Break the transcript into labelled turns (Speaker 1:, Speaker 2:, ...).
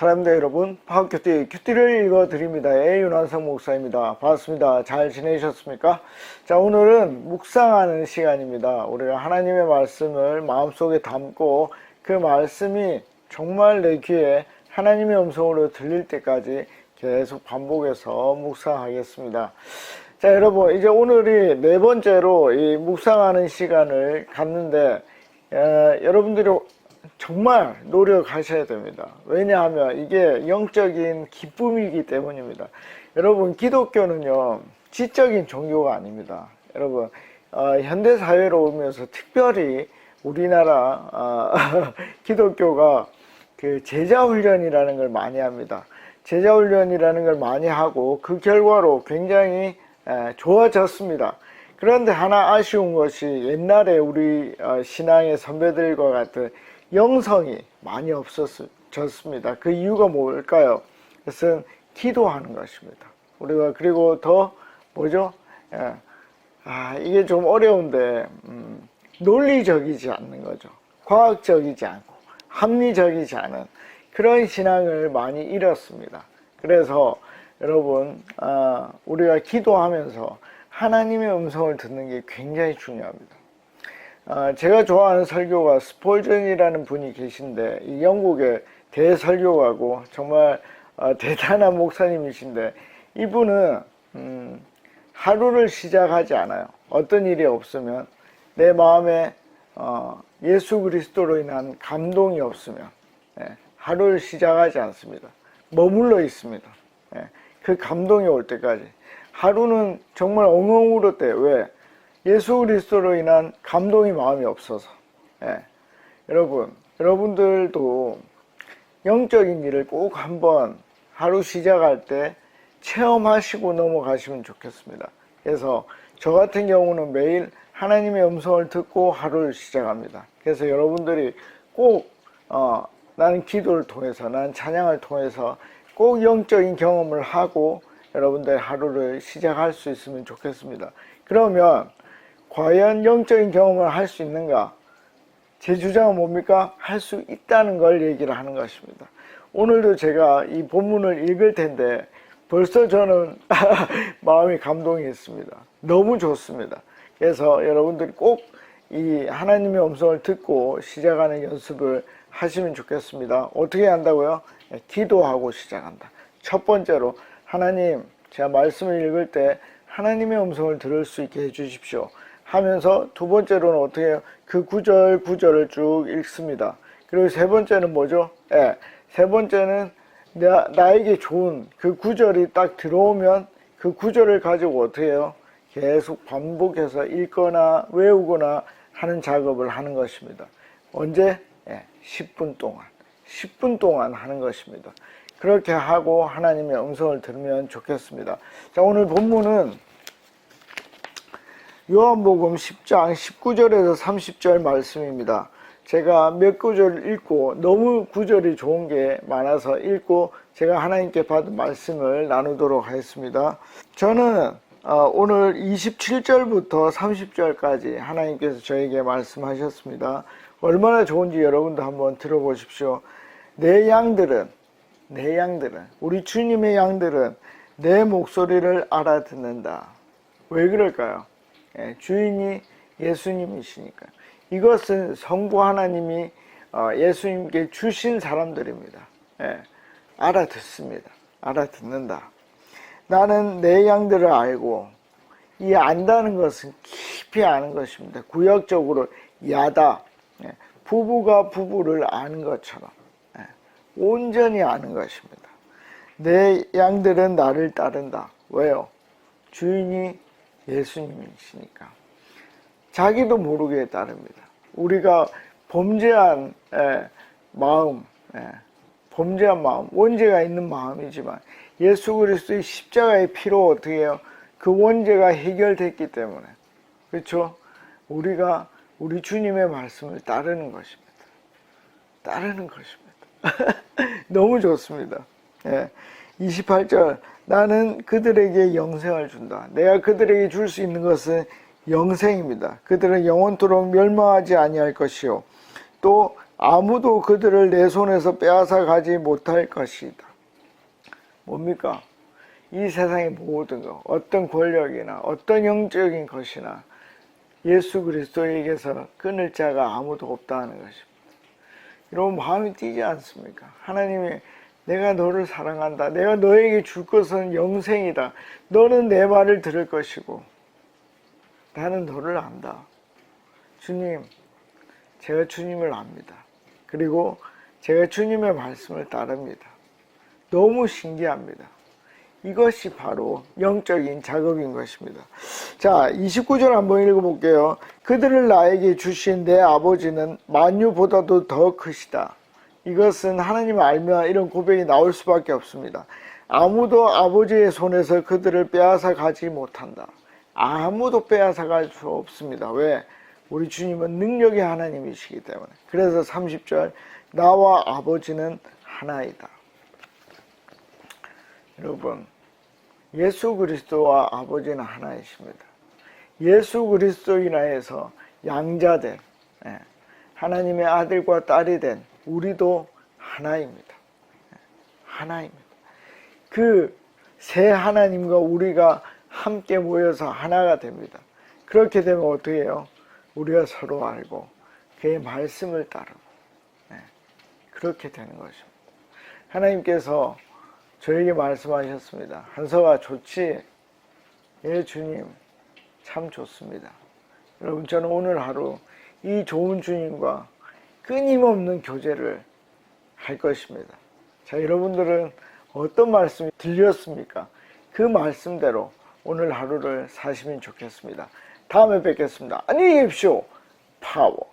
Speaker 1: 사람들 여러분, 화학큐티, 큐티를 읽어드립니다. A윤환성 목사입니다. 반갑습니다. 잘 지내셨습니까? 자, 오늘은 묵상하는 시간입니다. 우리가 하나님의 말씀을 마음속에 담고 그 말씀이 정말 내 귀에 하나님의 음성으로 들릴 때까지 계속 반복해서 묵상하겠습니다. 자, 여러분, 이제 오늘이 네 번째로 이 묵상하는 시간을 갖는데, 에, 여러분들이 정말 노력하셔야 됩니다. 왜냐하면 이게 영적인 기쁨이기 때문입니다. 여러분, 기독교는요, 지적인 종교가 아닙니다. 여러분, 어, 현대 사회로 오면서 특별히 우리나라 어, 기독교가 그 제자 훈련이라는 걸 많이 합니다. 제자 훈련이라는 걸 많이 하고 그 결과로 굉장히 에, 좋아졌습니다. 그런데 하나 아쉬운 것이 옛날에 우리 어, 신앙의 선배들과 같은 영성이 많이 없었습니다. 그 이유가 뭘까요? 그것은 기도하는 것입니다. 우리가 그리고 더 뭐죠? 예. 아 이게 좀 어려운데 음, 논리적이지 않는 거죠. 과학적이지 않고 합리적이지 않은 그런 신앙을 많이 잃었습니다. 그래서 여러분 아, 우리가 기도하면서 하나님의 음성을 듣는 게 굉장히 중요합니다. 아, 제가 좋아하는 설교가 스폴전이라는 분이 계신데 이 영국의 대설교가고 정말 어, 대단한 목사님이신데 이분은 음, 하루를 시작하지 않아요. 어떤 일이 없으면 내 마음에 어, 예수 그리스도로 인한 감동이 없으면 예, 하루를 시작하지 않습니다. 머물러 있습니다. 예, 그 감동이 올 때까지 하루는 정말 엉엉 울었대요. 왜? 예수 그리스도로 인한 감동이 마음이 없어서. 예. 여러분, 여러분들도 영적인 일을 꼭 한번 하루 시작할 때 체험하시고 넘어가시면 좋겠습니다. 그래서 저 같은 경우는 매일 하나님의 음성을 듣고 하루를 시작합니다. 그래서 여러분들이 꼭, 어, 나는 기도를 통해서, 나는 찬양을 통해서 꼭 영적인 경험을 하고 여러분들 하루를 시작할 수 있으면 좋겠습니다. 그러면 과연 영적인 경험을 할 수 있는가? 제 주장은 뭡니까? 할 수 있다는 걸 얘기를 하는 것입니다. 오늘도 제가 이 본문을 읽을 텐데 벌써 저는 마음이 감동이 있습니다. 너무 좋습니다. 그래서 여러분들이 꼭 이 하나님의 음성을 듣고 시작하는 연습을 하시면 좋겠습니다. 어떻게 한다고요? 예, 기도하고 시작한다. 첫 번째로 하나님, 제가 말씀을 읽을 때 하나님의 음성을 들을 수 있게 해주십시오. 하면서 두 번째로는 어떻게 해요? 그 구절 구절을 쭉 읽습니다. 그리고 세 번째는 뭐죠? 예, 세 번째는 나, 나에게 좋은 그 구절이 딱 들어오면 그 구절을 가지고 어떻게 해요? 계속 반복해서 읽거나 외우거나 하는 작업을 하는 것입니다. 언제? 예, 10분 동안. 10분 동안 하는 것입니다. 그렇게 하고 하나님의 음성을 들으면 좋겠습니다. 자, 오늘 본문은 요한복음 10장 19절에서 30절 말씀입니다. 제가 몇 구절 읽고 너무 구절이 좋은 게 많아서 읽고 제가 하나님께 받은 말씀을 나누도록 하겠습니다. 저는 어, 오늘 27절부터 30절까지 하나님께서 저에게 말씀하셨습니다. 얼마나 좋은지 여러분도 한번 들어보십시오. 내 양들은 내 양들은 우리 주님의 양들은 내 목소리를 알아듣는다. 왜 그럴까요? 예, 주인이 예수님이시니까. 이것은 성부 하나님이 어, 예수님께 주신 사람들입니다. 예, 알아듣습니다. 알아듣는다. 나는 내 양들을 알고 이 안다는 것은 깊이 아는 것입니다. 구역적으로 야다. 예, 부부가 부부를 아는 것처럼 예, 온전히 아는 것입니다. 내 양들은 나를 따른다. 왜요? 주인이 예수님이시니까. 자기도 모르게 따릅니다. 우리가 범죄한 에, 마음, 에, 범죄한 마음, 원죄가 있는 마음이지만 예수 그리스도의 십자가의 피로 어떻게 해요? 그 원죄가 해결됐기 때문에 그렇죠? 우리가 우리 주님의 말씀을 따르는 것입니다. 따르는 것입니다. 너무 좋습니다. 예. 28절 나는 그들에게 영생을 준다. 내가 그들에게 줄 수 있는 것은 영생입니다. 그들은 영원토록 멸망하지 아니할 것이요. 또 아무도 그들을 내 손에서 빼앗아 가지 못할 것이다. 뭡니까? 이 세상의 모든 것, 어떤 권력이나 어떤 영적인 것이나 예수 그리스도에게서 끊을 자가 아무도 없다는 것입니다. 여러분 마음이 뛰지 않습니까? 하나님이 내가 너를 사랑한다. 내가 너에게 줄 것은 영생이다. 너는 내 말을 들을 것이고 나는 너를 안다. 주님, 제가 주님을 압니다. 그리고 제가 주님의 말씀을 따릅니다. 너무 신기합니다. 이것이 바로 영적인 작업인 것입니다. 자, 29절 한번 읽어볼게요. 그들을 나에게 주신 내 아버지는 만유보다도 더 크시다. 이것은 하나님 알면 이런 고백이 나올 수밖에 없습니다. 아무도 아버지의 손에서 그들을 빼앗아 가지 못한다. 아무도 빼앗아 갈 수 없습니다. 왜? 우리 주님은 능력의 하나님이시기 때문에. 그래서 30절, 나와 아버지는 하나이다. 여러분, 예수 그리스도와 아버지는 하나이십니다. 예수 그리스도 인하에서 양자된 예, 하나님의 아들과 딸이 된 우리도 하나입니다. 예, 하나입니다. 그 새 하나님과 우리가 함께 모여서 하나가 됩니다. 그렇게 되면 어떻게 해요? 우리가 서로 알고 그의 말씀을 따르고 예, 그렇게 되는 것입니다. 하나님께서 저에게 말씀하셨습니다. 한서가 좋지? 예, 주님. 참 좋습니다. 여러분, 저는 오늘 하루 이 좋은 주님과 끊임없는 교제를 할 것입니다. 자, 여러분들은 어떤 말씀이 들렸습니까? 그 말씀대로 오늘 하루를 사시면 좋겠습니다. 다음에 뵙겠습니다. 안녕히 계십시오. 파워.